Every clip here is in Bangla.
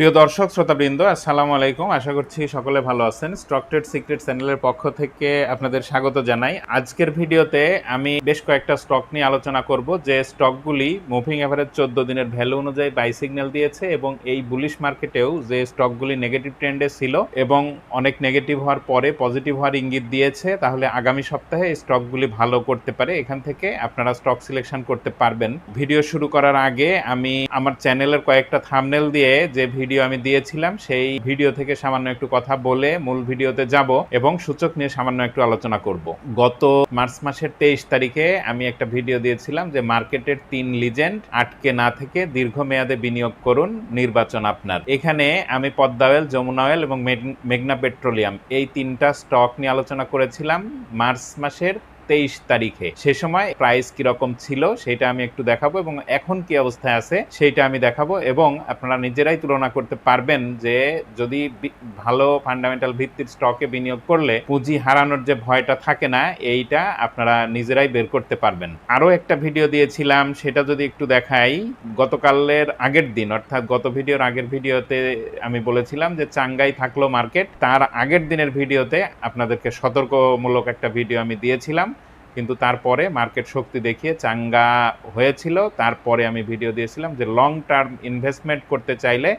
প্রিয় দর্শক, শ্রোতাবৃন্দ, আসসালামু আলাইকুম। আশা করছি সকলে ভালো আছেন। স্টক ট্রেড সিক্রেট চ্যানেলের পক্ষ থেকে আপনাদের স্বাগত জানাই। আজকের ভিডিওতে আমি বেশ কয়েকটা স্টক নিয়ে আলোচনা করব। যে স্টকগুলি মুভিং এভারেজ চোদ্দ দিনের ভ্যালু অনুযায়ী বাই সিগন্যাল দিয়েছে এবং এই বুলিশ মার্কেটেও যে স্টকগুলি নেগেটিভ ট্রেন্ডে ছিল এবং অনেক নেগেটিভ হওয়ার পরে পজিটিভ হওয়ার ইঙ্গিত দিয়েছে, তাহলে আগামী সপ্তাহে এই স্টকগুলি ভালো করতে পারে। এখান থেকে আপনারা স্টক সিলেকশন করতে পারবেন। ভিডিও শুরু করার আগে আমি আমার চ্যানেলের কয়েকটা থামনেল দিয়ে যে ভিডিও আমি দিয়েছিলাম, সেই ভিডিও থেকে সামান্য একটু কথা বলে মূল ভিডিওতে যাব এবং সূচক নিয়ে সামান্য একটু আলোচনা করব। গত মার্চ মাসের তেইশ তারিখে আমি একটা ভিডিও দিয়েছিলাম যে মার্কেটের তিন লিজেন্ড আটকে না থেকে দীর্ঘমেয়াদে বিনিয়োগ করুন নির্বাচন আপনার। এখানে আমি পদ্মা অয়েল যমুনা অয়েল এবং মেঘ- মেঘনা পেট্রোলিয়াম এই তিনটা স্টক নিয়ে আলোচনা করেছিলাম মার্চ মাসের তেইশ তারিখে। সে সময় প্রাইস কীরকম ছিল সেটা আমি একটু দেখাবো এবং এখন কি অবস্থায় আছে সেইটা আমি দেখাবো এবং আপনারা নিজেরাই তুলনা করতে পারবেন যে যদি ভালো ফান্ডামেন্টাল ভিত্তির স্টকে বিনিয়োগ করলে পুঁজি হারানোর যে ভয়টা থাকে না, এইটা আপনারা নিজেরাই বের করতে পারবেন। আরও একটা ভিডিও দিয়েছিলাম, সেটা যদি একটু দেখাই। গতকালের আগের দিন, অর্থাৎ গত ভিডিওর আগের ভিডিওতে আমি বলেছিলাম যে চাঙ্গাই থাকল মার্কেট তার আগের দিনের ভিডিওতে আপনাদেরকে সতর্কমূলক একটা ভিডিও আমি দিয়েছিলাম। কিন্তু তারপরে মার্কেট শক্তি দেখিয়ে চাঙ্গা হয়েছিল। তারপরে আমি ভিডিও দিয়েছিলাম যে লং টার্ম ইনভেস্টমেন্ট করতে চাইলে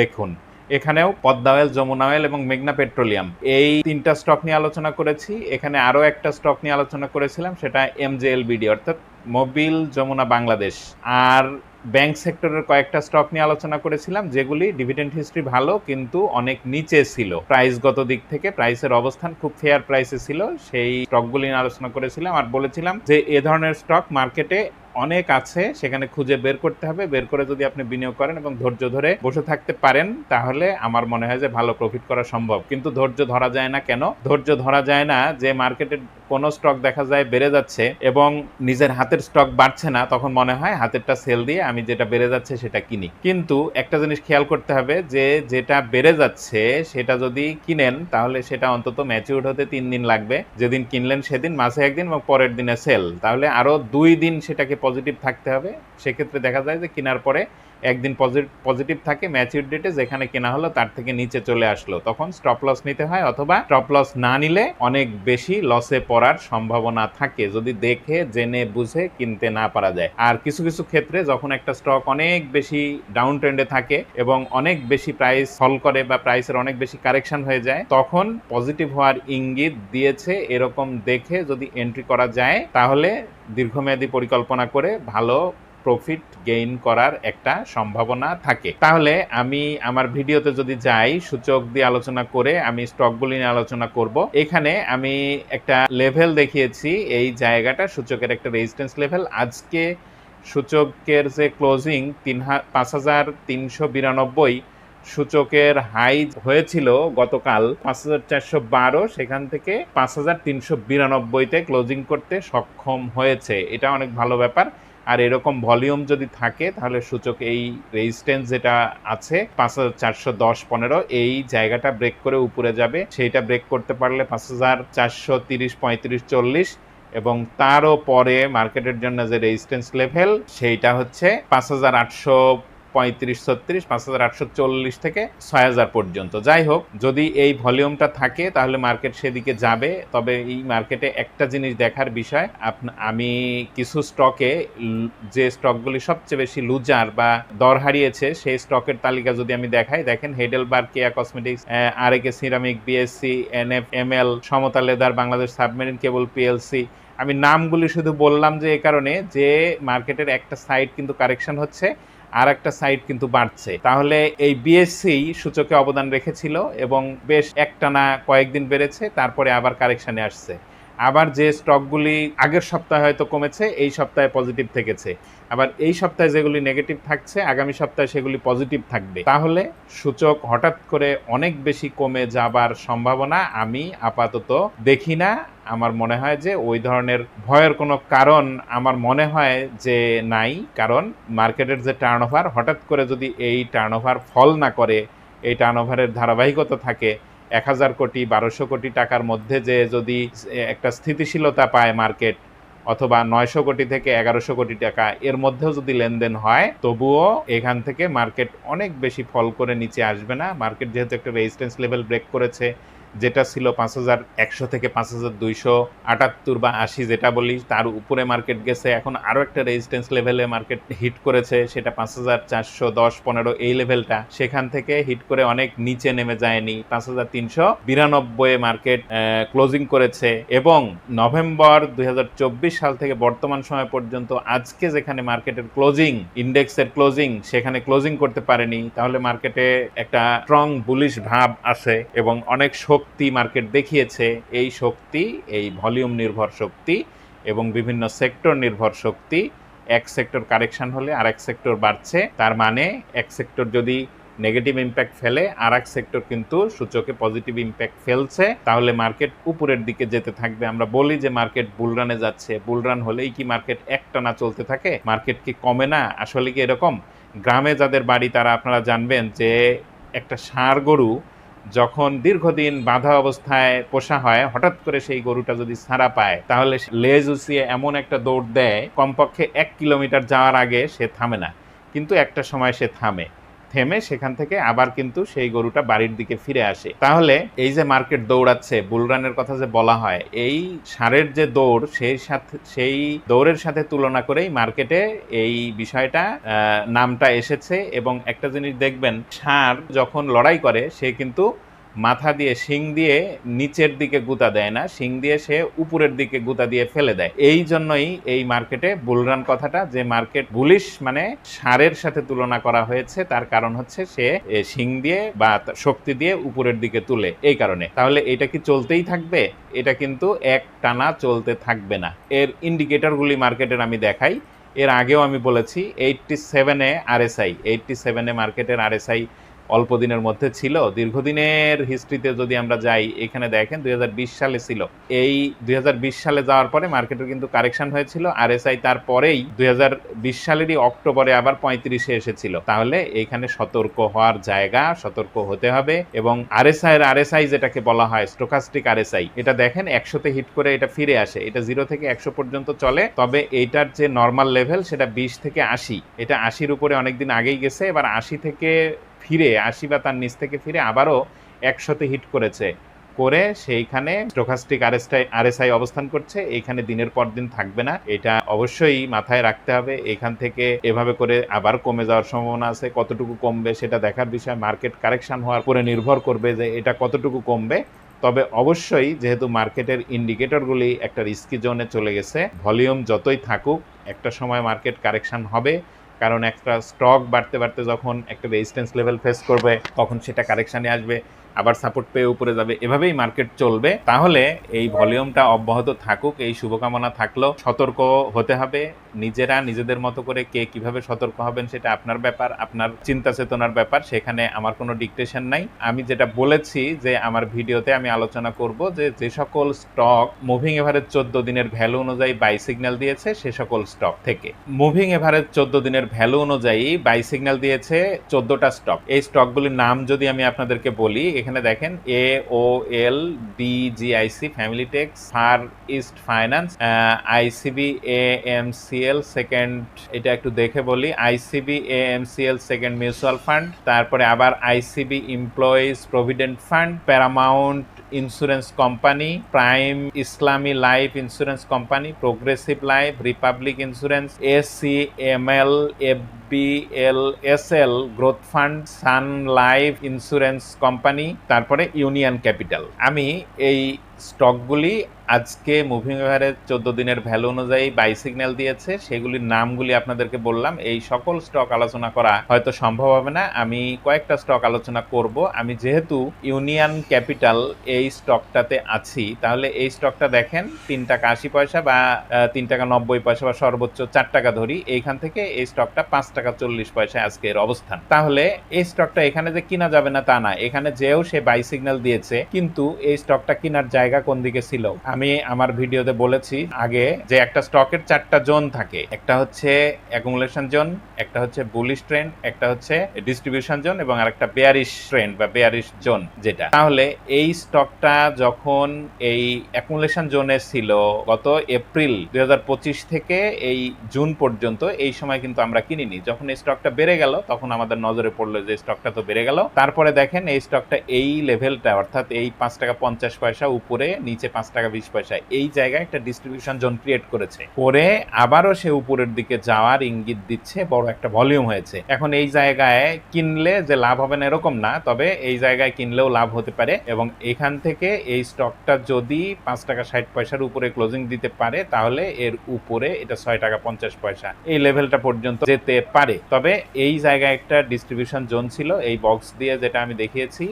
দেখুন, এখানেও পদ্মা অয়েল যমুনা অয়েল এবং মেঘনা পেট্রোলিয়াম এই তিনটা স্টক নিয়ে আলোচনা করেছি। এখানে আরও একটা স্টক নিয়ে আলোচনা করেছিলাম, সেটা এম জে এল বিডি অর্থাৎ মোবিল যমুনা বাংলাদেশ আর ব্যাংক সেক্টরের কয়েকটা স্টক নিয়ে আলোচনা করেছিলাম, যেগুলি ডিভিডেন্ড হিস্ট্রি ভালো কিন্তু অনেক নিচে ছিল। প্রাইসগত দিক থেকে প্রাইসের অবস্থান খুব ফেয়ার প্রাইসে ছিল। সেই স্টকগুলি নিয়ে আলোচনা করেছিলাম আর বলেছিলাম যে এ ধরনের স্টক মার্কেটে অনেক আছে, সেখানে খুঁজে বের করতে হবে। বের করে যদি আপনি বিনিয়োগ করেন এবং ধৈর্য ধরে বসে থাকতে পারেন, তাহলে আমার মনে হয় যে ভালো প্রফিট করা সম্ভব। কিন্তু ধৈর্য ধরা যায় না কেন? ধৈর্য ধরা যায় না যে মার্কেটের কোনো স্টক দেখা যায় বেড়ে যাচ্ছে এবং নিজের হাতের স্টক বাড়ছে না, তখন মনে হয় হাতেরটা সেল দিয়ে আমি যেটা বেড়ে যাচ্ছে সেটা কিনি। কিন্তু একটা জিনিস খেয়াল করতে হবে যে যেটা বেড়ে যাচ্ছে সেটা যদি কিনেন, তাহলে সেটা অন্তত ম্যাচিউর হতে তিন দিন লাগবে। যেদিন কিনলেন সেদিন, মাসে একদিন এবং পরের দিনে সেল তাহলে আরও দুই দিন সেটাকে পজিটিভ থাকতে হবে। সেক্ষেত্রে দেখা যায় যে কেনার পরে একদিন পজিটিভ থাকে ম্যাচিউর ডেটে যেখানে কেনা হলো তার থেকে নিচে চলে আসলো। তখন স্টপ লস নিতে হয় অথবা স্টপ লস না নিলে অনেক বেশি লসে পড়ার সম্ভাবনা থাকে, যদি দেখে, জেনে, বুঝে কিনতে না পারা যায়। আর কিছু কিছু ক্ষেত্রে যখন একটা স্টক অনেক বেশি ডাউন ট্রেন্ডে থাকে এবং অনেক বেশি প্রাইস ফল করে বা প্রাইসের অনেক বেশি কারেকশন হয়ে যায়, তখন পজিটিভ হওয়ার ইঙ্গিত দিয়েছে এরকম দেখে যদি এন্ট্রি করা যায়, তাহলে দীর্ঘমেয়াদী পরিকল্পনা করে ভালো প্রফিট গেইন করার একটা সম্ভাবনা থাকে। তাহলে আমি আমার ভিডিওতে যদি যাই, সূচক দিয়ে আলোচনা করে আমি স্টকগুলি নিয়ে আলোচনা করব। এখানে আমি একটা লেভেল দেখিয়েছি, এই জায়গাটা সূচকের একটা রেজিস্ট্যান্স লেভেল আজকে সূচকের যে ক্লোজিং তিন পাঁচ হাজার তিনশো বিরানব্বই সূচকের হাই হয়েছিল গতকাল পাঁচ হাজার চারশো বারো, সেখান থেকে পাঁচ হাজার তিনশো বিরানব্বইতে ক্লোজিং করতে সক্ষম হয়েছে। এটা অনেক ভালো ব্যাপার। আর এরকম ভলিউম যদি থাকে, তাহলে সূচক এই রেজিস্ট্যান্স যেটা আছে, পাঁচ হাজার চারশো দশ পনেরো, এই জায়গাটা ব্রেক করে উপরে যাবে। সেইটা ব্রেক করতে পারলে পাঁচ হাজার চারশো তিরিশ পঁয়ত্রিশ চল্লিশ এবং তারও পরে মার্কেটের জন্য যে রেজিস্ট্যান্স লেভেল সেইটা হচ্ছে পাঁচ হাজার আটশো পঁয়ত্রিশ ছত্রিশ, পাঁচ হাজার আটশো চল্লিশ থেকে ছয় হাজার পর্যন্ত। যাই হোক, যদি এই ভলিউমটা থাকে, তাহলে মার্কেট সেদিকে যাবে। তবে এই মার্কেটে একটা জিনিস দেখার বিষয় আমি কিছু স্টকে যে স্টকগুলি সবচেয়ে বেশি লুজার বা দর হারিয়েছে, সেই স্টকের তালিকা যদি আমি দেখাই, দেখেন হেডেলবার কেয়া কসমেটিক্স আর AK ceramic BSC NF ML Samata leather, Bangladesh submarine cable PLC আমি নামগুলি শুধু বললাম যে এ কারণে, যে মার্কেটের একটা সাইড কিন্তু কারেকশন হচ্ছে আর একটা সাইড কিন্তু বাড়ছে। তাহলে এই বিএসসি সূচকে অবদান রেখেছিল এবং বেশ একটানা কয়েকদিন বেড়েছে, তারপরে আবার কারেকশনে আসছে। আবার যে স্টকগুলি আগের সপ্তাহে হয়তো কমেছে, এই সপ্তাহে পজিটিভ থেকেছে। আবার এই সপ্তাহে যেগুলি নেগেটিভ থাকছে, আগামী সপ্তাহে সেগুলি পজিটিভ থাকবে। তাহলে সূচক হঠাৎ করে অনেক বেশি কমে যাবার সম্ভাবনা আমি আপাতত দেখি না। আমার মনে হয় যে ওই ধরনের ভয়ের কোনো কারণ আমার মনে হয় যে নাই। কারণ মার্কেটের যে টার্ন হঠাৎ করে যদি এই টার্ন ফল না করে, এই টার্ন ধারাবাহিকতা থাকে এক হাজার কোটি, বারোশো কোটি টাকার মধ্যে যে যদি একটা স্থিতিশীলতা পায় মার্কেট, অথবা নয়শো কোটি থেকে এগারোশো কোটি টাকা, এর মধ্যেও যদি লেনদেন হয়, তবুও এখান থেকে মার্কেট অনেক বেশি ফল করে নিচে আসবে না। মার্কেট যেহেতু একটা রেজিস্ট্যান্স লেভেল ব্রেক করেছে যেটা ছিল পাঁচ হাজার একশো থেকে পাঁচ হাজার দুইশো আটাত্তর বা আশি যেটা বলি, তার উপরে মার্কেট গেছে। এখন আরও একটা রেজিস্ট্যান্স লেভেলে মার্কেট হিট করেছে, সেটা পাঁচ হাজার চারশো দশ পনেরো এই লেভেলটা সেখান থেকে হিট করে অনেক নিচে নেমে যায়নি। পাঁচ হাজার তিনশো বিরানব্বই মার্কেট ক্লোজিং করেছে। এবং নভেম্বর দুই হাজার চব্বিশ সাল থেকে বর্তমান সময় পর্যন্ত আজকে যেখানে মার্কেটের ক্লোজিং ইন্ডেক্সের ক্লোজিং সেখানে ক্লোজিং করতে পারেনি, তাহলে মার্কেটে একটা স্ট্রং বুলিশ ভাব আছে এবং অনেক শক্তি মার্কেট দেখিয়েছে, এই শক্তি, এই ভলিউম নির্ভর শক্তি এবং বিভিন্ন সেক্টর নির্ভর শক্তি, এক সেক্টর কারেকশন হলে আর এক সেক্টর বাড়ছে, তার মানে এক সেক্টর যদি নেগেটিভ ইম্প্যাক্ট ফেলে আর এক সেক্টর কিন্তু সূচকে পজিটিভ ইম্প্যাক্ট ফেলছে, তাহলে মার্কেট উপরের দিকে যেতে থাকবে। আমরা বলি যে মার্কেট বুলরানে যাচ্ছে বুলরান হলেই কি মার্কেট একটানা চলতে থাকে? মার্কেট কি কমে না? আসলে কি এরকম? গ্রামে যাদের বাড়ি, তারা আপনারা জানবেন যে একটা ষাঁড় গরু যখন দীর্ঘদিন বাধা অবস্থায় পোষা হয়, হঠাৎ করে সেই গরুটা যদি ছাড়া পায়, তাহলে লেজ উচিয়ে এমন একটা দৌড় দেয়, কমপক্ষে এক কিলোমিটার যাওয়ার আগে সে থামে না। কিন্তু একটা সময় সে থামে। থেমে সেখান থেকে আবার কিন্তু সেই গরুটা বাড়ির দিকে ফিরে আসে। তাহলে এই যে মার্কেট দৌড়াচ্ছে, বুলরানের কথা যে বলা হয়, এই সারের যে দৌড়, সেই সাথে, সেই দৌড়ের সাথে তুলনা করেই মার্কেটে এই বিষয়টা নামটা এসেছে এবং একটা জিনিস দেখবেন, সার যখন লড়াই করে, সে কিন্তু মাথা দিয়ে শিং দিয়ে নিচের দিকে গুতা দেয় না, শিং দিয়ে সে উপরের দিকে গুতা দিয়ে ফেলে দেয়। এই জন্যই এই মার্কেটে বুলরান কথাটা, যে মার্কেট বুলিশ মানে সারের সাথে তুলনা করা হয়েছে, তার কারণ হচ্ছে সে শিং দিয়ে বা শক্তি দিয়ে উপরের দিকে তুলে, এই কারণে। তাহলে এটা কি চলতেই থাকবে? এটা কিন্তু এক টানা চলতে থাকবে না। এর ইন্ডিকেটরগুলি মার্কেটের আমি দেখাই। এর আগেও আমি বলেছি এইটটি সেভেনে আরএসআই এইটটি সেভেনে মার্কেটের আরএসআই অল্প দিনের মধ্যে ছিল। দীর্ঘদিনের হিস্ট্রিতে যদি আমরা যাই, এখানে দেখেন দু হাজার বিশ সালে ছিল। এই দু হাজার বিশ সালে যাওয়ার পরে মার্কেটের কিন্তু কারেকশন হয়েছিল। আরএসআই তারপরেই দু হাজার বিশ সালেরই অক্টোবরে আবার পঁয়ত্রিশে এসেছিল। তাহলে এইখানে সতর্ক হওয়ার জায়গা, সতর্ক হতে হবে এবং আরএসআই এর আর এস আই যেটাকে বলা হয় স্টোকাস্টিক আর এস আই এটা দেখেন একশোতে হিট করে এটা ফিরে আসে। এটা জিরো থেকে একশো পর্যন্ত চলে। তবে এইটার যে নর্মাল লেভেল সেটা বিশ থেকে আশি। এটা আশির উপরে অনেকদিন আগেই গেছে। এবার আশি থেকে ফিরে আশি বা তার নিচ থেকে ফিরে আবারও একশোতে হিট করেছে। করে সেইখানে স্টোকাস্টিক আরএসআই আরএসআই অবস্থান করছে। এইখানে দিনের পর দিন থাকবে না। এটা অবশ্যই মাথায় রাখতে হবে। এখান থেকে এভাবে করে আবার কমে যাওয়ার সম্ভাবনা আছে। কতটুকু কমবে সেটা দেখার বিষয়। মার্কেট কারেকশন হওয়ার পরে নির্ভর করবে যে এটা কতটুকু কমবে। তবে অবশ্যই যেহেতু মার্কেটের ইন্ডিকেটরগুলি একটা রিস্কি জোনে চলে গেছে ভলিউম যতই থাকুক, একটা সময় মার্কেট কারেকশন হবে। কারণ একটা স্টক বাড়তে বাড়তে যখন একটা রেজিস্ট্যান্স লেভেল ফেস করবে, তখন সেটা কারেকশানে আসবে। আবার সাপোর্ট পেয়ে উপরে যাবে। এভাবেই মার্কেট চলবে। তাহলে এই ভলিউমটা অব্যাহত থাকুক, এই শুভকামনা থাকল। সতর্ক হতে হবে। নিজেরা নিজেদের মতো করে কে কীভাবে সতর্ক হবেন সেটা আপনার ব্যাপার, আপনার চিন্তা চেতনার ব্যাপার। সেখানে আমার কোনো ডিকটেশন নাই। আমি যেটা বলেছি যে আমার ভিডিওতে আমি আলোচনা করব যে যে সকল স্টক মুভিং এভারেজ চোদ্দ দিনের ভ্যালু অনুযায়ী বাই সিগন্যাল দিয়েছে, সে সকল স্টক থেকে। মুভিং এভারেজ চোদ্দ দিনের ভ্যালু অনুযায়ী বাই সিগন্যাল দিয়েছে চোদ্দটা স্টক এই স্টকগুলির নাম যদি আমি আপনাদেরকে বলি এখানে দেখেন A O L D G I C family tex far east finance ICB A M C L second এটা একটু দেখে বলি ICB A M C L second mutual fund তারপরে আবার ICB employees provident fund Paramount insurance company prime Islami life insurance company progressive life republic insurance S C M L F B L S L growth fund sun life insurance company তারপরে ইউনিয়ন ক্যাপিটাল আমি এই স্টকগুলি আজকে মুভিং এভারেজ চোদ্দ দিনের ভ্যালু অনুযায়ী বাই সিগন্যাল দিয়েছে। সেগুলির নামগুলি আপনাদেরকে বললাম। এই সকল স্টক আলোচনা করা হয়তো সম্ভব হবে না। আমি কয়েকটা স্টক আলোচনা করব। আমি যেহেতু ইউনিয়ন ক্যাপিটাল এই স্টকটাতে আছি, তাহলে এই স্টকটা দেখেন, তিন টাকা আশি পয়সা বা তিন টাকা নব্বই পয়সা বা সর্বোচ্চ চার টাকা ধরি, এইখান থেকে এই স্টকটা পাঁচ টাকা চল্লিশ পয়সা আজকের অবস্থান। তাহলে এই স্টকটা এখানে যে কিনা যাবে না তা না। এখানে যেও সে বাই সিগন্যাল দিয়েছে, কিন্তু এই স্টকটা কেনার জায়গা কোন দিকে ছিল? আমি আমি আমার ভিডিওতে বলেছি আগে যে একটা স্টকের চারটা জোন থাকে। একটা হচ্ছে অ্যাকুমুলেশন জোন, একটা হচ্ছে বুলিশ ট্রেন্ড একটা হচ্ছে ডিস্ট্রিবিউশন জোন এবং আরেকটা বেয়ারিশ ট্রেন্ড বা বেয়ারিশ জোন যেটা। তাহলে এই স্টকটা যখন এই অ্যাকুমুলেশন জোনে ছিল গত এপ্রিল দুই হাজার পঁচিশ থেকে এই জুন পর্যন্ত, এই সময় কিন্তু আমরা কিনিনি। যখন এই স্টকটা বেড়ে গেল, তখন আমাদের নজরে পড়ল যে স্টকটা তো বেড়ে গেল। তারপরে দেখেন এই স্টকটা এই লেভেলটা অর্থাৎ এই পাঁচ টাকা পঞ্চাশ পয়সা উপরে, নিচে পাঁচ টাকা বিশ পয়সা এই জায়গায় একটা ডিস্ট্রিবিউশন জোন ক্রিয়েট করেছে। করে আবারও সে উপরের দিকে যাওয়ার ইঙ্গিত দিচ্ছে, বড় একটা ভলিউম হয়েছে। এখন এই জায়গায় কিনলে যে লাভ হবে না এরকম না, তবে এই জায়গায় কিনলেও লাভ হতে পারে এবং এখান থেকে এই স্টকটা যদি পাঁচ টাকা ষাট পয়সার উপরে ক্লোজিং দিতে পারে, তাহলে এর উপরে এটা ছয় টাকা পঞ্চাশ পয়সা। এই লেভেলটা পর্যন্ত যেতে পারে। তবে এই জায়গায় একটা ডিস্ট্রিবিউশন জোন ছিল, এই বক্স দিয়ে যেটা আমি দেখিয়েছি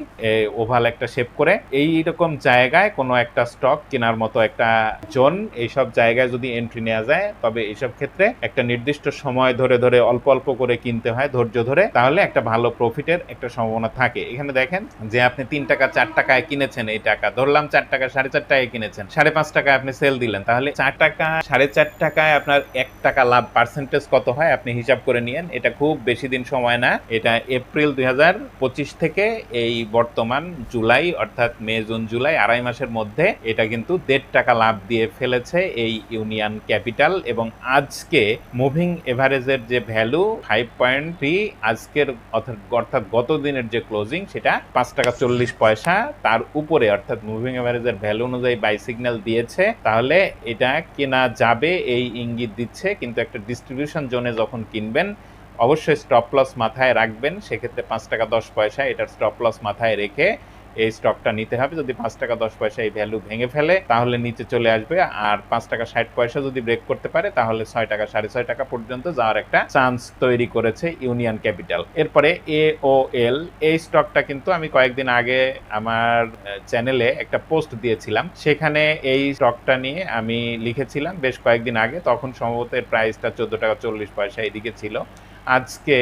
ওভাল একটা শেপ করে। এই রকম জায়গায় কোনো একটা স্টক কেনার মতো একটা জোন এইসব জায়গায় যদি এন্ট্রি নেওয়া যায়, তবে এইসব ক্ষেত্রে একটা নির্দিষ্ট সময় ধরে ধরে অল্প অল্প করে কিনতে হয়, ধৈর্য ধরে, তাহলে একটা ভালো প্রফিটের একটা সম্ভাবনা থাকে। এখানে দেখেন যে আপনি তিন টাকা, চার টাকায় কিনেছেন এই টাকা, ধরলাম চার টাকা, সাড়ে চার টাকায় কিনেছেন, সাড়ে পাঁচ টাকায় আপনি সেল দিলেন, তাহলে চার টাকা, সাড়ে চার টাকায় আপনার এক টাকা লাভ পার্সেন্টেজ কত হয় আপনি হিসাব করে নিয়েন, এটা খুব বেশি দিন সময় না, এটা এপ্রিল দুই হাজার পঁচিশ থেকে এই বর্তমান জুলাই, অর্থাৎ মে, জুন, জুলাই, আড়াই মাসের মধ্যে, এটা কিন্তু দেড় টাকা লাভ দিয়ে ফেলেছে এই ইউনিয়ন ক্যাপিটাল এবং আজকে মুভিং এভারেজের যে ভ্যালু, ফাইভ পয়েন্ট থ্রি, আজকের অর্থাৎ- গত দিনের যে ক্লোজিং সেটা পাঁচ টাকা চল্লিশ পয়সা। তার উপরে অর্থাৎ মুভিং এভারেজের ভ্যালু অনুযায়ী বাই সিগন্যাল দিয়েছে। তাহলে এটা কেনা যাবে, এই ইঙ্গিত দিচ্ছে। কিন্তু একটা ডিস্ট্রিবিউশন জোনে যখন কিনবেন, অবশ্যই স্টপ লস মাথায় রাখবেন। সেক্ষেত্রে পাঁচ টাকা দশ পয়সা, এটার স্টপ লস মাথায় রেখে এই স্টকটা নিতে হবে। যদি পাঁচ টাকা, দশ পয়সা এই ভ্যালু ভেঙে ফেলে, তাহলে নিচে চলে আসবে। আর পাঁচ টাকা, ষাট পয়সা যদি ব্রেক করতে পারে, তাহলে ছয় টাকা, সাড়ে ছয় টাকা পর্যন্ত যাওয়ার একটা চান্স তৈরি করেছে ইউনিয়ন ক্যাপিটাল এরপরে এ ও এল এই স্টকটা কিন্তু আমি কয়েকদিন আগে আমার চ্যানেলে একটা পোস্ট দিয়েছিলাম। সেখানে এই স্টকটা নিয়ে আমি লিখেছিলাম বেশ কয়েকদিন আগে। তখন সম্ভবত এর প্রাইসটা চোদ্দ টাকা, চল্লিশ পয়সা এদিকে ছিল। আজকে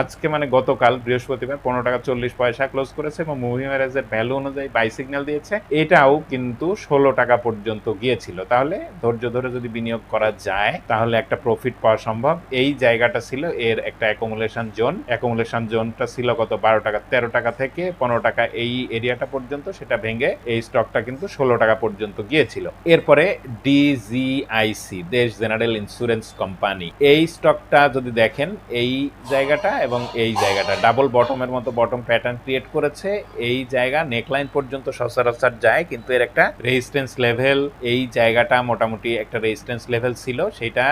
আজকে মানে গতকাল বৃহস্পতিবার পনেরো টাকা চল্লিশ পয়সা ক্লোজ করেছে এবং মুভি ম্যারেজের ভ্যালু অনুযায়ী বাই সিগন্যাল দিয়েছে। এটাও কিন্তু ষোলো টাকা পর্যন্ত গিয়েছিল। তাহলে ধৈর্য ধরে যদি বিনিয়োগ করা যায়, তাহলে একটা প্রফিট পাওয়া সম্ভব। এই জায়গাটা ছিল এর একটা অ্যাকোমোলেশন জোন অ্যাকোমোলেশন জোনটা ছিল কত? বারো টাকা, তেরো টাকা থেকে পনেরো টাকা এই এরিয়াটা পর্যন্ত। সেটা ভেঙে এই স্টকটা কিন্তু ষোলো টাকা পর্যন্ত গিয়েছিল। এরপরে ডিজিআইসি দেশ জেনারেল ইন্স্যুরেন্স কোম্পানি এই স্টকটা যদি দেখেন এই জায়গাটা এবং এই জায়গাটা। ডাবল বটমের মতো বটম প্যাটার্ন ক্রিয়েট করেছে। এই জায়গা নেকলাইন পর্যন্ত সচরাচর যায়, কিন্তু এর একটা রেজিস্ট্যান্স লেভেল এই জায়গাটা মোটামুটি একটা রেজিস্ট্যান্স লেভেল ছিল। সেটা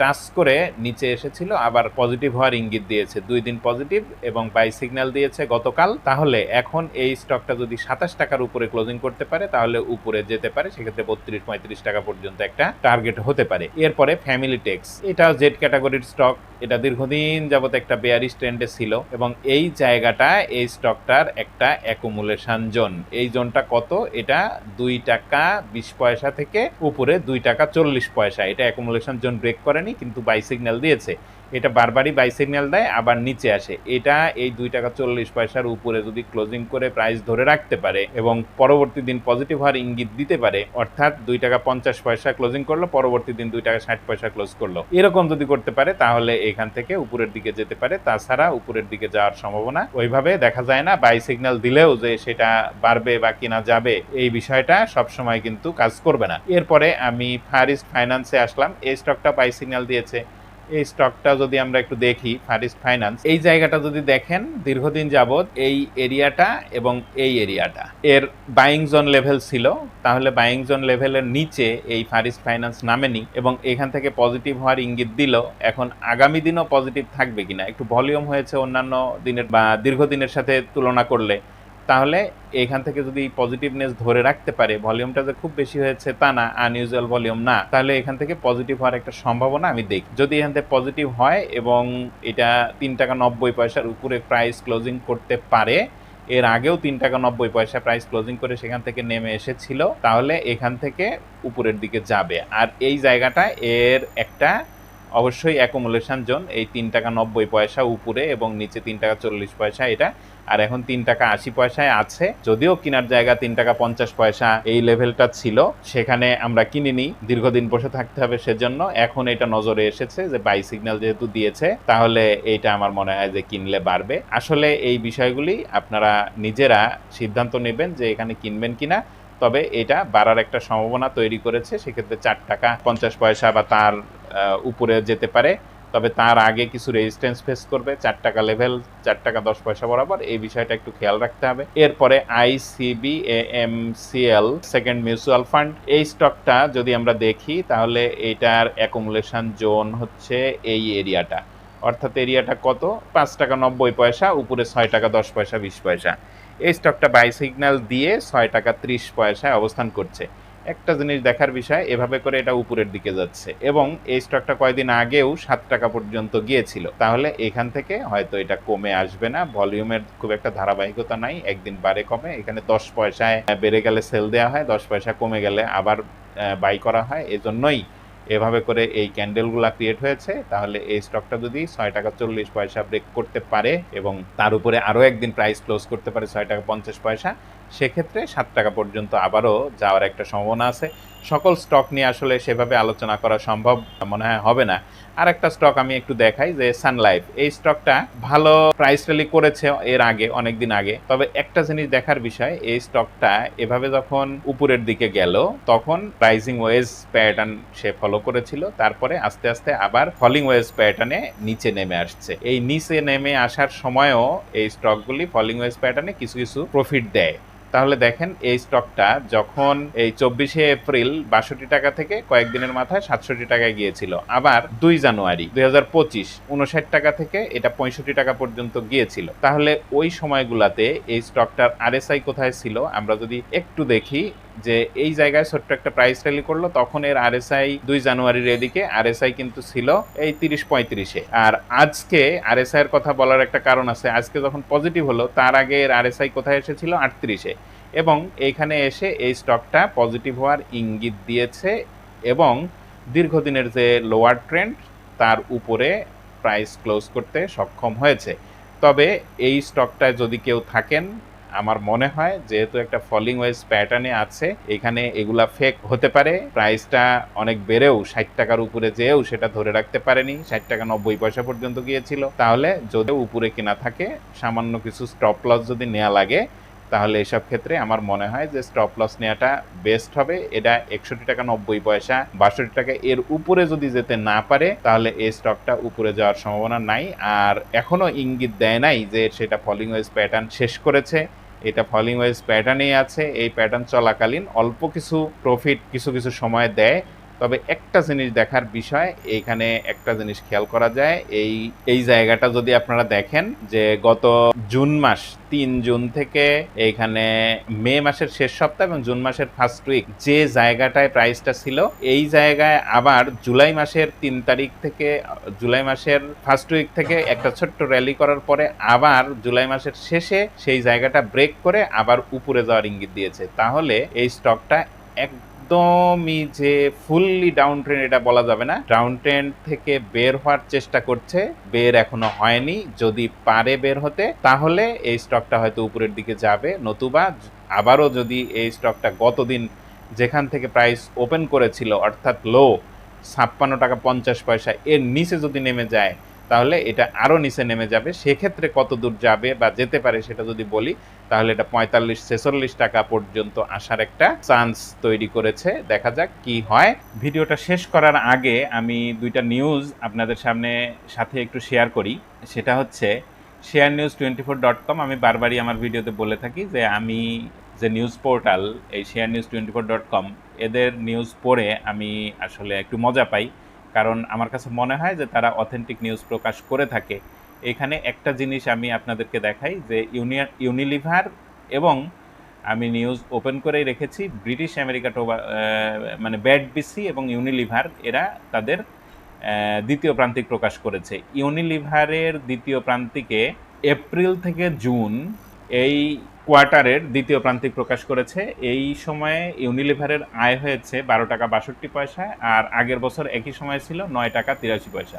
টাচ করে নিচে এসেছিল, আবার পজিটিভ হওয়ার ইঙ্গিত দিয়েছে। দুই দিন পজিটিভ এবং বাই সিগন্যাল দিয়েছে গতকাল। তাহলে এখন এই স্টকটা যদি সাতাশ টাকার উপরে ক্লোজিং করতে পারে, তাহলে উপরে যেতে পারে। সেক্ষেত্রে বত্রিশ পঁয়ত্রিশ টাকা পর্যন্ত একটা টার্গেট হতে পারে। এরপরে ফ্যামিলি টেক্স এটাও জেড ক্যাটাগরির স্টক এটা দীর্ঘদিন যাবত একটা বেয়ারিশ ট্রেন্ডে ছিল এবং এই জায়গাটা, এই স্টকটার একটা অ্যাকুমুলেশন জোন এই জোনটা কত? এটা দুই টাকা বিশ পয়সা থেকে উপরে দুই টাকা চল্লিশ পয়সা। এটা অ্যাকুমুলেশন জোন ব্রেক করেনি, কিন্তু বাই সিগন্যাল দিয়েছে। এটা বারবারই বাই সিগন্যাল দেয়, আবার নিচে আসে। এটা এই দুই টাকা চল্লিশ পয়সার উপরে যদি ক্লোজিং করে প্রাইস ধরে রাখতে পারে এবং পরবর্তী দিন পজিটিভ হওয়ার ইঙ্গিত দিতে পারে, অর্থাৎ দুই টাকা পঞ্চাশ পয়সা ক্লোজিং করল, পরবর্তী দিন দুই টাকা ষাট পয়সা ক্লোজ করল। এরকম যদি করতে পারে, তাহলে এখান থেকে উপরের দিকে যেতে পারে। তাছাড়া উপরের দিকে যাওয়ার সম্ভাবনা ওইভাবে দেখা যায় না। বাই সিগন্যাল দিলেও যে সেটা বাড়বে বা কিনা যাবে, এই বিষয়টা সবসময় কিন্তু কাজ করবে না। এরপরে আমি ফারিস্ট ফাইন্যান্সে আসলাম। এই স্টকটা বাই সিগন্যাল দিয়েছে। এই স্টকটা যদি আমরা একটু দেখি ফারিস্ট ফাইন্যান্স এই জায়গাটা যদি দেখেন, দীর্ঘদিন যাবৎ এই এরিয়াটা এবং এই এরিয়াটা। এর বাইং জোন লেভেল ছিল, তাহলে বাইং জোন লেভেলের নিচে এই ফারিস্ট ফাইন্যান্স নামেনি এবং এখান থেকে পজিটিভ হওয়ার ইঙ্গিত দিল। এখন আগামী দিনও পজিটিভ থাকবে কিনা, একটু ভলিউম হয়েছে অন্যান্য দিনের বা দীর্ঘদিনের সাথে তুলনা করলে। তাহলে এখান থেকে যদি পজিটিভনেস ধরে রাখতে পারে ভলিউমটা যে খুব বেশি হয়েছে তা না আনইউজুয়াল ভলিউম না, তাহলে এখান থেকে পজিটিভ হওয়ার একটা সম্ভাবনা আমি দেখি। যদি এখান থেকে পজিটিভ হয় এবং এটা তিন টাকা নব্বই পয়সার উপরে প্রাইস ক্লোজিং করতে পারে, এর আগেও তিন টাকা নব্বই পয়সা প্রাইস ক্লোজিং করে সেখান থেকে নেমে এসেছিল, তাহলে এখান থেকে উপরের দিকে যাবে। আর এই জায়গাটা এর একটা অবশ্যই অ্যাকুমুলেশন জোন এই তিন টাকা নব্বই পয়সা উপরে এবং নিচে তিন টাকা চল্লিশ পয়সা, এটা আর এখন তিন টাকা আশি পয়সায় আছে। যদিও কেনার জায়গা তিন টাকা পঞ্চাশ পয়সা এই লেভেলটা ছিল, সেখানে আমরা কিনিনি দীর্ঘদিন বসে থাকতে হবে সেজন্য। এখন এটা নজরে এসেছে যে বাই সিগন্যাল যেহেতু দিয়েছে, তাহলে এইটা আমার মনে হয় যে কিনলে বাড়বে। আসলে এই বিষয়গুলি আপনারা নিজেরা সিদ্ধান্ত নেবেন যে এখানে কিনবেন কিনা। তবে এটা বাড়ার একটা সম্ভাবনা তৈরি করেছে, সেক্ষেত্রে চার টাকা পঞ্চাশ পয়সা বা তার উপরে যেতে পারে। তবে তার আগে কিছু রেজিস্ট্যান্স ফেস করবে, চার টাকা লেভেল চার টাকা দশ পয়সা বরাবর, এই বিষয়টা একটু খেয়াল রাখতে হবে। এরপরে ICB M CL second mutual fund এই স্টকটা যদি আমরা দেখি, তাহলে এটার অ্যাকুমুলেশন জোন হচ্ছে এই এরিয়াটা অর্থাৎ এরিয়াটা কত? পাঁচ টাকা নব্বই পয়সা, উপরে ছয় টাকা দশ পয়সা, বিশ পয়সা। এই স্টকটা বাই সিগন্যাল দিয়ে ছয় টাকা ত্রিশ পয়সায় অবস্থান করছে। একটা জিনিস দেখার বিষয়, এভাবে করে এটা উপরের দিকে যাচ্ছে। এবং এই স্টকটা কয়েকদিন আগেও সাত টাকা পর্যন্ত গিয়েছিল। তাহলে এখান থেকে হয়তো এটা কমে আসবে না। ভলিউমের খুব একটা ধারাবাহিকতা নাই। একদিন বাড়ে কমে। এখানে দশ পয়সায় বেড়ে গেলে সেল দেওয়া হয়, দশ পয়সা কমে গেলে আবার বাই করা হয়। এজন্যই এভাবে করে এই ক্যান্ডেলগুলো ক্রিয়েট হয়েছে। তাহলে এই স্টকটা যদি ছয় টাকা চল্লিশ পয়সা ব্রেক করতে পারে এবং তার উপরে আরও একদিন প্রাইস ক্লোজ করতে পারে, ছয় টাকা পঞ্চাশ পয়সা সেক্ষেত্রে সাত টাকা পর্যন্ত আবারও যাওয়ার একটা সম্ভাবনা আছে। সকল স্টক নিয়ে আসলে সেভাবে আলোচনা করা সম্ভব মনে হয় হবে না। আর একটা স্টক আমি একটু দেখাই যে সানলাইফ এই স্টকটা ভালো প্রাইস র্যালি করেছে এর আগে, অনেক দিন আগে। তবে একটা জিনিস দেখার বিষয়, এই স্টকটা এভাবে যখন উপরের দিকে গেল, তখন রাইজিং ওয়েজ প্যাটার্ন সে ফলো করেছিল। তারপরে আস্তে আস্তে আবার ফলিং ওয়েজ প্যাটার্নে নিচে নেমে আসছে। এই নিচে নেমে আসার সময়ও এই স্টকগুলি ফলিং ওয়েজ প্যাটার্নে কিছু কিছু প্রফিট দেয়। তাহলে দেখেন এই স্টকটা যখন এই চব্বিশে এপ্রিল বাষট্টি টাকা থেকে কয়েকদিনের মাথায় সাতষট্টি টাকায় গিয়েছিল, আবার দুই জানুয়ারি দুই হাজার পঁচিশ উনষাট টাকা থেকে এটা পঁয়ষট্টি টাকা পর্যন্ত গিয়েছিল। তাহলে ওই সময়গুলাতে এই স্টকটার আরএসআই কোথায় ছিল আমরা যদি একটু দেখি যে এই জায়গায় ছোট্ট একটা প্রাইস র্যালি করল, তখন এর আর আরএসআই দুই জানুয়ারির এদিকে আর আরএসআই কিন্তু ছিল এই তিরিশ পঁয়ত্রিশে। আর আজকে আর আরএসআই এর কথা বলার একটা কারণ আছে, আজকে যখন পজিটিভ হলো, তার আগে এর আর আরএসআই কোথায় এসেছিল? আটত্রিশে। এবং এইখানে এসে এই স্টকটা পজিটিভ হওয়ার ইঙ্গিত দিয়েছে এবং দীর্ঘদিনের যে লোয়ার ট্রেন্ড তার উপরে প্রাইস ক্লোজ করতে সক্ষম হয়েছে। তবে এই স্টকটায় যদি কেউ থাকেন আমার মনে হয় যেহেতু একটা ফলিং ওয়েজ প্যাটার্নে আছে, এখানে এগুলা ফেক হতে পারে। প্রাইসটা অনেক বেড়েও, ষাট টাকার উপরে যেও সেটা ধরে রাখতে পারেনি। ষাট টাকা নব্বই পয়সা পর্যন্ত গিয়েছিল। তাহলে যদি উপরে কেনা থাকে, সামান্য কিছু স্টপ লস যদি নেওয়া লাগে, তাহলে এসব ক্ষেত্রে আমার মনে হয় যে স্টপ লস নেওয়াটা বেস্ট হবে। এটা একষট্টি টাকা নব্বই পয়সা, বাষট্টি টাকা এর উপরে যদি যেতে না পারে, তাহলে এই স্টকটা উপরে যাওয়ার সম্ভাবনা নাই। আর এখনও ইঙ্গিত দেয় নাই যে সেটা ফলিং ওয়েজ প্যাটার্ন শেষ করেছে। এটা ফলিং ওয়াইজ প্যাটার্নেই আছে, এই প্যাটার্ন চলাকালীন অল্প কিছু প্রফিট কিছু কিছু সময় দেয়। তবে একটা জিনিস দেখার বিষয়, এইখানে একটা জিনিস খেয়াল করা যায়, এই এই জায়গাটা যদি আপনারা দেখেন যে গত জুন মাস, তিন জুন থেকে এইখানে মে মাসের শেষ সপ্তাহ এবং জুন মাসের ফার্স্ট উইক যে জায়গাটায় প্রাইসটা ছিল, এই জায়গায় আবার জুলাই মাসের তিন তারিখ থেকে, জুলাই মাসের ফার্স্ট উইক থেকে একটা ছোট্ট র্যালি করার পরে আবার জুলাই মাসের শেষে সেই জায়গাটা ব্রেক করে আবার উপরে যাওয়ার ইঙ্গিত দিয়েছে। তাহলে এই স্টকটা এক একদমই যে ফুললি ডাউন ট্রেন্ড এটা বলা যাবে না। ডাউন ট্রেন্ড থেকে বের হওয়ার চেষ্টা করছে, বের এখনও হয়নি। যদি পারে বের হতে, তাহলে এই স্টকটা হয়তো উপরের দিকে যাবে। নতুবা আবারও যদি এই স্টকটা গতদিন যেখান থেকে প্রাইস ওপেন করেছিল, অর্থাৎ লো ছাপ্পান্ন টাকা পঞ্চাশ পয়সা, এর নিচে যদি নেমে যায় তাহলে এটা আরও নিচে নেমে যাবে। সেক্ষেত্রে কত দূর যাবে বা যেতে পারে সেটা যদি বলি, তাহলে এটা পঁয়তাল্লিশ, ছেচল্লিশ টাকা পর্যন্ত আসার একটা চান্স তৈরি করেছে। দেখা যাক কি হয়। ভিডিওটা শেষ করার আগে আমি দুইটা নিউজ আপনাদের সামনে সাথে একটু শেয়ার করি। সেটা হচ্ছে share news twenty four dot com আমি বারবারই আমার ভিডিওতে বলে থাকি যে আমি যে নিউজ পোর্টাল এই share news twenty four dot com এদের নিউজ পড়ে আমি আসলে একটু মজা পাই। কারণ আমার কাছে মনে হয় যে তারা অথেন্টিক নিউজ প্রকাশ করে থাকে। এখানে একটা জিনিস আমি আপনাদেরকে দেখাই যে ইউনিয়ন, ইউনিলিভার এবং আমি নিউজ ওপেন করেই রেখেছি, ব্রিটিশ আমেরিকা টোবা মানে ব্যাড বিসি এবং ইউনিলিভার এরা তাদের দ্বিতীয় প্রান্তিক প্রকাশ করেছে। ইউনিলিভারের দ্বিতীয় প্রান্তিকে এপ্রিল থেকে জুন এই কোয়ার্টারের দ্বিতীয় প্রান্তিক প্রকাশ করেছে। এই সময়ে ইউনিলিভারের আয় হয়েছে বারো টাকা বাষট্টি পয়সা আর আগের বছর একই সময় ছিল নয় টাকা তিরাশি পয়সা।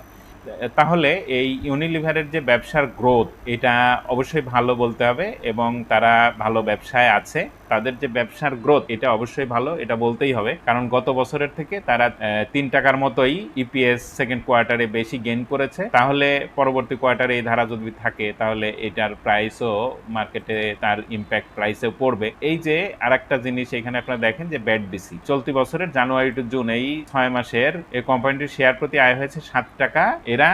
তাহলে এই ইউনিলিভারের যে ব্যবসার গ্রোথ এটা অবশ্যই ভালো বলতে হবে এবং তারা ভালো ব্যবসায় আছে। তাদের যে ব্যবসার গ্রোথ এটা অবশ্যই ভালো, এটা বলতেই হবে। কারণ গত বছরের থেকে তারা তিন টাকার মতোই ইপিএস সেকেন্ড কোয়ার্টারে বেশি গেইন করেছে। তাহলে পরবর্তী কোয়ার্টারে এই ধারা যদি থাকে, তাহলে এটার প্রাইসও মার্কেটে তার ইম্প্যাক্ট প্রাইসেও পড়বে। এই যে আরেকটা জিনিস এখানে আপনারা দেখেন যে ব্যাড বিসি চলতি বছরের জানুয়ারি টু জুন এই ছয় মাসের এই কোম্পানিটির শেয়ার প্রতি আয় হয়েছে সাত টাকা এরা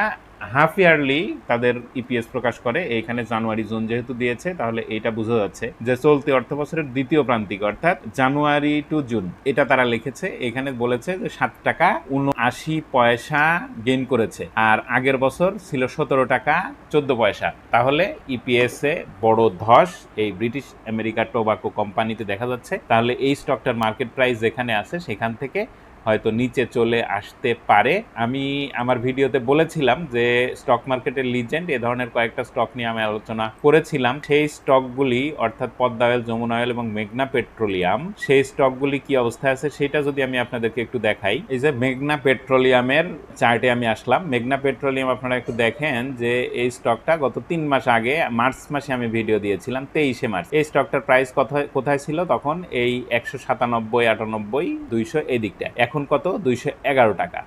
হাফ ইয়ারলি তাদের ইপিএস প্রকাশ করে, এইখানে জানুয়ারি, জুন যেহেতু দিয়েছে, তাহলে এটা বোঝা যাচ্ছে যে চলতি অর্থ বছরের দ্বিতীয় প্রান্তিক, অর্থাৎ জানুয়ারি টু জুন, এটা তারা লিখেছে, এখানে বলেছে যে সাত টাকা উনআশি পয়সা গেইন করেছে, আর আগের বছর ছিল সতেরো টাকা চোদ্দ পয়সা। তাহলে ইপিএস এ বড় ধস, এই ব্রিটিশ আমেরিকা টোবাকো কোম্পানিতে দেখা যাচ্ছে। তাহলে এই স্টকটার মার্কেট প্রাইস যেখানে আছে, সেখান থেকে হয়তো নিচে চলে আসতে পারে। আমি আমার ভিডিওতে বলেছিলাম যে স্টক মার্কেটের লিজেন্ড এ ধরনের কয়েকটা স্টক নিয়ে আমি আলোচনা করেছিলাম। সেই স্টকগুলি অর্থাৎ পদ্মা অয়েল যমুনা অয়েল এবং মেঘনা পেট্রোলিয়াম সেই স্টকগুলি কি অবস্থায় আছে সেটা যদি আমি আপনাদেরকে একটু দেখাই। এই যে মেঘনা পেট্রোলিয়ামের চার্টে আমি আসলাম। মেঘনা পেট্রোলিয়াম আপনারা একটু দেখেন যে, এই স্টকটা গত তিন মাস আগে, মার্চ মাসে আমি ভিডিও দিয়েছিলাম, তেইশে মার্চ। এই স্টকটার প্রাইস কোথায় কোথায় ছিল? তখন এই একশো সাতানব্বই, আটানব্বই, দুইশো এই দিকটা এখন কত? দুইশো এগারো টাকা,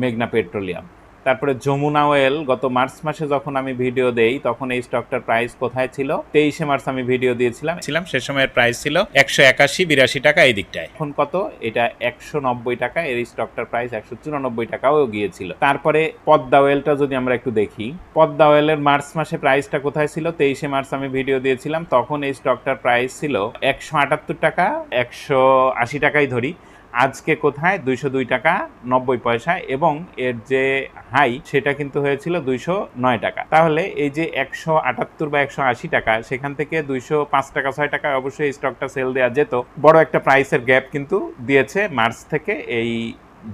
মেঘনা পেট্রোলিয়াম। তারপরে যমুনা অয়েল, গত মার্চ মাসে যখন আমি ভিডিও দেই, তখন এই স্টকটার প্রাইস কোথায় ছিল? তেইশে মার্চ আমি ভিডিও দিয়েছিলাম, ছিলাম, সে সময়ের প্রাইস ছিল একশো একাশি, বিরাশি টাকা এই দিকটায়। এখন কত? এটা একশো নব্বই টাকা, এর এই স্টকটার প্রাইস একশো চুরানব্বই টাকাও গিয়েছিল। তারপরে পদ্মা অয়েলটা যদি আমরা একটু দেখি, পদ্মা অয়েলের মার্চ মাসে প্রাইসটা কোথায় ছিল? তেইশে মার্চ আমি ভিডিও দিয়েছিলাম, তখন এই স্টকটার প্রাইস ছিল একশো আটাত্তর টাকা, একশো আশি টাকাই ধরি আজকে কোথায়? দুইশো দুই টাকা, নব্বই পয়সা এবং এর যে হাই, সেটা কিন্তু হয়েছিল দুইশো নয় টাকা। তাহলে এই যে একশো আটাত্তর বা একশো আশি টাকা, সেখান থেকে দুইশো পাঁচ টাকা, ছয় টাকা অবশ্যই স্টকটা সেল দেওয়া যেত। বড় একটা প্রাইসের গ্যাপ কিন্তু দিয়েছে মার্চ থেকে এই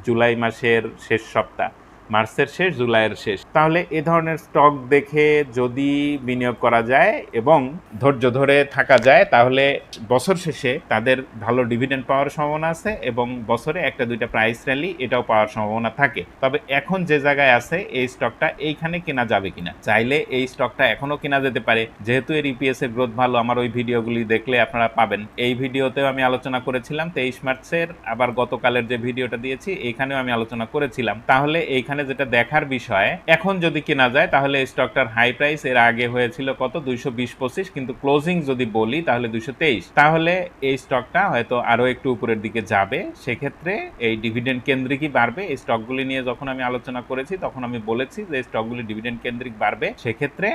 জুলাই মাসের শেষ সপ্তাহ। মার্চের শেষ, জুলাইয়ের শেষ। তাহলে এ ধরনের স্টক দেখে যদি বিনিয়োগ করা যায় এবং ধৈর্য ধরে থাকা যায়, তাহলে বছর শেষে তাদের ভালো ডিভিডেন্ড পাওয়ার সম্ভাবনা আছে এবং বছরে একটা, দুইটা প্রাইস র্যালি এটাও পাওয়ার সম্ভাবনা থাকে। তবে এখন যে জায়গায় আছে, এই স্টকটা এইখানে কেনা যাবে কিনা? চাইলে এই স্টকটা এখনও কেনা যেতে পারে। যেহেতু এর ইপিএস এর গ্রোথ ভালো, আমার ওই ভিডিওগুলি দেখলে আপনারা পাবেন। এই ভিডিওতেও আমি আলোচনা করেছিলাম, তেইশ মার্চের, আবার গতকালের যে ভিডিওটা দিয়েছি, এইখানেও আমি আলোচনা করেছিলাম। তাহলে এইখানে যেটা দেখার বিষয়, এখন যদি কেনা যায় তাহলে স্টকটার হাই প্রাইস এর আগে হয়েছিল কত? দুইশো বিশ পঁচিশ, কিন্তু ক্লোজিং যদি বলি তাহলে দুইশো তেইশ। তাহলে এই স্টকটা হয়তো আরও একটু উপরের দিকে যাবে। সেক্ষেত্রে এই ডিভিডেন্ড কেন্দ্রিকই বাড়বে। এই স্টকগুলি নিয়ে যখন আমি আলোচনা করেছি, তখন আমি বলেছি যে স্টকগুলি ডিভিডেন্ড কেন্দ্রিক বাড়বে। সেক্ষেত্রে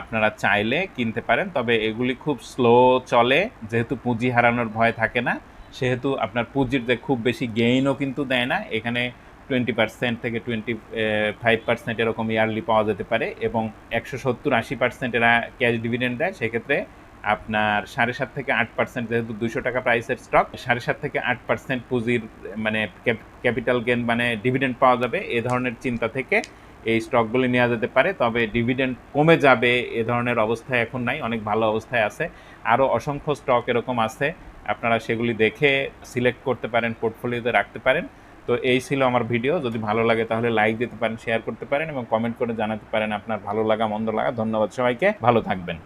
আপনারা চাইলে কিনতে পারেন, তবে এগুলি খুব স্লো চলে। যেহেতু পুঁজি হারানোর ভয় থাকে না, সেহেতু আপনার পুঁজির যে খুব বেশি গেইনও কিন্তু দেয় না। এখানে টোয়েন্টি পার্সেন্ট থেকে টোয়েন্টি ফাইভ পার্সেন্ট এরকম ইয়ারলি পাওয়া যেতে পারে এবং একশো সত্তর আশি পার্সেন্ট এরা ক্যাশ ডিভিডেন্ড দেয়, সেক্ষেত্রে আপনার সাড়ে সাত থেকে আট পার্সেন্ট যেহেতু দুশো টাকা প্রাইসের স্টক সাড়ে সাত থেকে আট পার্সেন্ট পুঁজির মানে ক্যাপিটাল গেন মানে ডিভিডেন্ড পাওয়া যাবে, এ ধরনের চিন্তা থেকে এই স্টকগুলি নেওয়া যেতে পারে। তবে ডিভিডেন্ড কমে যাবে, এ ধরনের অবস্থায় এখন নাই, অনেক ভালো অবস্থায় আছে। আরও অসংখ্য স্টক এরকম আছে, আপনারা সেগুলি দেখে সিলেক্ট করতে পারেন পোর্টফোলিওতে রাখতে পারেন। তো এই ছিল আমার ভিডিও। যদি ভালো লাগে তাহলে লাইক দিতে পারেন শেয়ার করতে পারেন এবং কমেন্ট করে জানাতে পারেন আপনার ভালো লাগা, মন্দ লাগা। ধন্যবাদ সবাইকে। ভালো থাকবেন।